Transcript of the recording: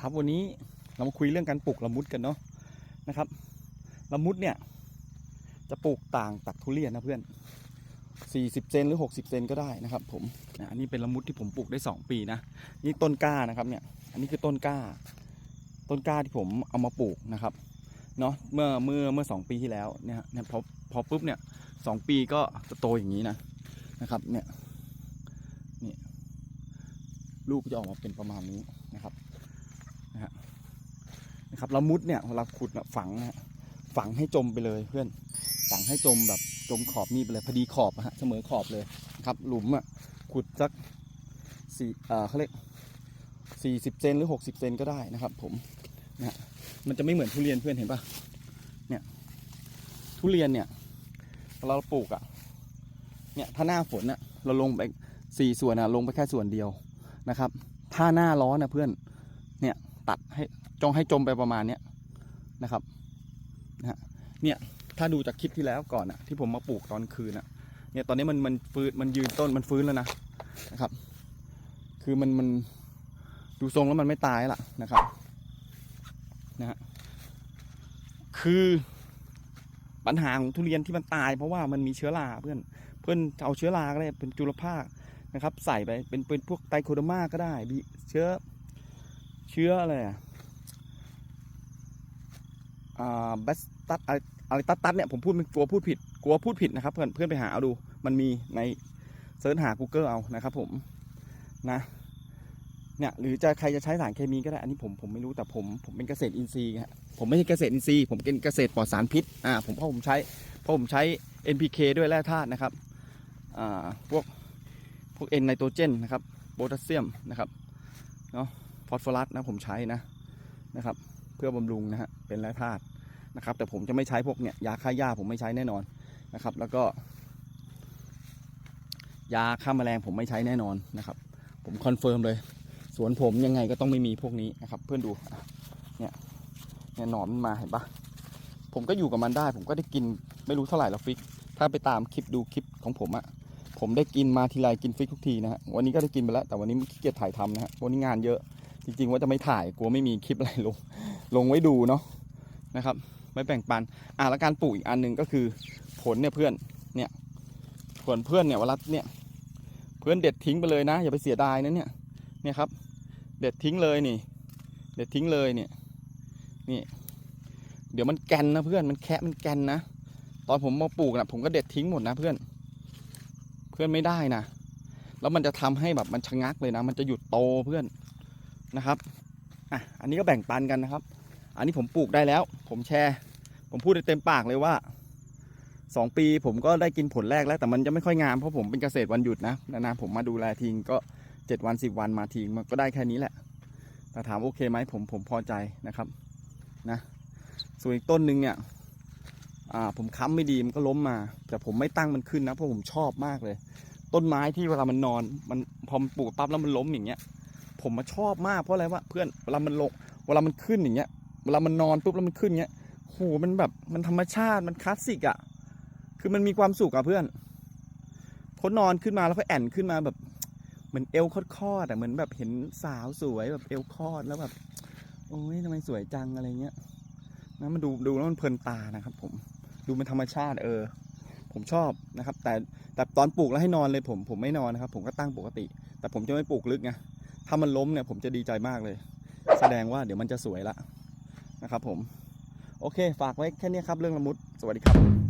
ครับวันนี้เรามาคุยเรื่องการปลูกละมุดกันเนาะนะครับละมุดเนี่ยจะปลูกต่างจากทุเรียนนะเพื่อน 40 เซนหรือ 60 เซนก็ได้นะครับ ผมนะอันนี้เป็นละมุดที่ผมปลูกได้ 2 ปีนะนี่ต้นกล้านะครับเนี่ยอันนี้คือต้นกล้า ต้นกล้าที่ผมเอามาปลูกนะครับเนาะเมื่อเมื่อเมื่อสองปีที่แล้วเนี่ยเนี่ยพอพอปุ๊บเนี่ยสองปีก็จะโตอย่างนี้นะนะครับเนี่ยนี่ลูกก็จะออกมาเป็นประมาณนี้นะครับ นะครับละมุดเนี่ยเวลาขุดนะฝังนะฮะฝังให้จมไปเลยเพื่อนฝังให้จมแบบจมขอบนี่ไปเลยพอดีขอบอะฮะเสมอขอบเลยครับหลุมอะขุดสักสี่เออเขาเรียกสี่สิบเซนหรือหกสิบเซนก็ได้นะครับ ผมนะฮะมันจะไม่เหมือนทุเรียนเพื่อนเห็นปะเนี่ยทุเรียนเนี่ยเวลาเราปลูกอะเนี่ยถ้าหน้าฝนอะเราลงไปสี่ส่วนอะลงไปแค่ส่วนเดียวนะครับ ถ้าหน้าร้อนนะเพื่อนเนี่ยตัดให้ จงให้จมไปประมาณเนี้ยนะครับนะฮะเนี่ยถ้าดูจากคลิปที่แล้วก่อนอะที่ผมมาปลูกตอนคืนอะเนี่ยตอนนี้มันมันฟื้นมันยืนต้นมันฟื้นแล้วนะนะครับ คือมันมันดูทรงแล้วมันไม่ตายละนะครับนะฮะคือปัญหาของทุเรียนที่มันตาย เพราะว่ามันมีเชื้อราเพื่อนเพื่อนเอาเชื้อราก็ได้เป็นจุลภาคนะครับ ใส่ไปเป็นเป็นพวกไตโคเดมาก็ได้เชื้อเชื้ออะไรอะ บัสตัดอะไรตัดตัดเนี่ยผมพูดกลัวพูดผิดกลัวพูดผิดนะครับ เพื่อนเพื่อนไปหาเอาดู มันมีในเซิร์ชหา Google เอานะครับ ผมนะเนี่ยหรือจะใครจะใช้สารเคมีก็ได้อันนี้ผมผมไม่รู้แต่ผมผมเป็นเกษตรอินทรีย์ฮะผมไม่ใช่เกษตรอินทรีย์ผมเป็นเกษตรปลอดสารพิษอ่าผมเพราะผมใช้เพราะผมใช้ NPK ด้วยแร่ธาตุนะครับอ่าพวกพวก N ไนโตรเจนนะครับโพแทสเซียมนะครับเนาะฟอสฟอรัสนะผมใช้นะนะครับ เพื่อบำรุงนะฮะเป็นแร่ธาตุนะครับ แต่ผมจะไม่ใช้พวกเนี่ยยาฆ่าหญ้าผมไม่ใช้แน่นอนนะครับ แล้วก็ ยาฆ่าแมลงผมไม่ใช้แน่นอนนะครับ ผมคอนเฟิร์มเลยสวนผมยังไงก็ต้องไม่มีพวกนี้นะครับ เพื่อนดูเนี่ยเนี่ยหนอนมันมาเห็นปะผมก็อยู่กับมันได้ ผมก็ได้กินไม่รู้เท่าไหร่แล้วฟิก ถ้าไปตามคลิปดูคลิปของผมอะผมได้กินมาทีไรกินฟิกทุกทีนะฮะวันนี้ก็ได้กินไปแล้วแต่วันนี้ขี้เกียจถ่ายทำนะฮะวันนี้งานเยอะ จริงๆว่าจะไม่ถ่ายกลัวไม่มีคลิปอะไรลง ลงไว้ดูเนาะนะครับไม่แบ่งปันอะแล้วการปลูกอีกอันหนึ่งก็คือผลเนี่ยเพื่อนเนี่ยผลเพื่อนเนี่ยเวลาเนี่ยเพื่อนเด็ดทิ้งไปเลยนะ อย่าไปเสียดายนะเนี่ยเนี่ยครับ เด็ดทิ้งเลยนี่ เด็ดทิ้งเลยเนี่ยนี่ เดี๋ยวมันแกนนะเพื่อนมันแคะมันแกนนะตอนผมมาปลูกนะผมก็เด็ดทิ้งหมดนะเพื่อน เพื่อนไม่ได้นะแล้วมันจะทำให้แบบมันชะงักเลยนะ มันจะหยุดโตเพื่อนนะครับ อะอันนี้ก็แบ่งปันกันนะครับ อันนี้ผมปลูกได้แล้ว ผมแชร์ ผมพูดได้เต็มปากเลยว่าสองปีผมก็ได้กินผลแรกแล้วแต่มันจะไม่ค่อยงามเพราะผมเป็นเกษตรวันหยุดนะนานๆผมมาดูแลทิ้งก็เจ็ดวันสิบวันมาทิ้งมันก็ได้แค่นี้แหละ แต่ถามโอเคไหมผมผมพอใจนะครับนะส่วนอีกต้นหนึ่งเนี่ยอ่าผมค้ำไม่ดีมันก็ล้มมา แต่ผมไม่ตั้งมันขึ้นนะเพราะผมชอบมากเลย ต้นไม้ที่เวลามันนอนมันพอมันปลูกปั๊บแล้วมันล้มอย่างเงี้ย ผมมาชอบมากเพราะอะไรวะเพื่อนเวลามันลงเวลามันขึ้นอย่างเงี้ยเวลามันนอนปุ๊บแล้วมันขึ้นเงี้ยโหมันแบบมันธรรมชาติมันคลาสสิกอะ่ะ คือมันมีความสุขอะเพื่อนพอนอนขึ้นมาแล้วก็แอนขึ้นมาแบบเหมือนเอวคอดๆอะเหมือนแบบเห็นสาวสวยแบบเอวคอดแล้วแบบโอ้ยทำไมสวยจังอะไรเงี้ยนะมันดูดูแล้วมันเพลินตานะครับ ผมดูเป็นธรรมชาติเออ ผมชอบนะครับ แต่แต่ตอนปลูกแล้วให้นอนเลยผมผมไม่นอนนะครับ ผมก็ตั้งปกติ แต่ผมจะไม่ปลูกลึกไง ถ้ามันล้มเนี่ยผมจะดีใจมากเลย แสดงว่าเดี๋ยวมันจะสวยละนะครับผม โอเค ฝากไว้แค่นี้ครับเรื่องละมุด สวัสดีครับ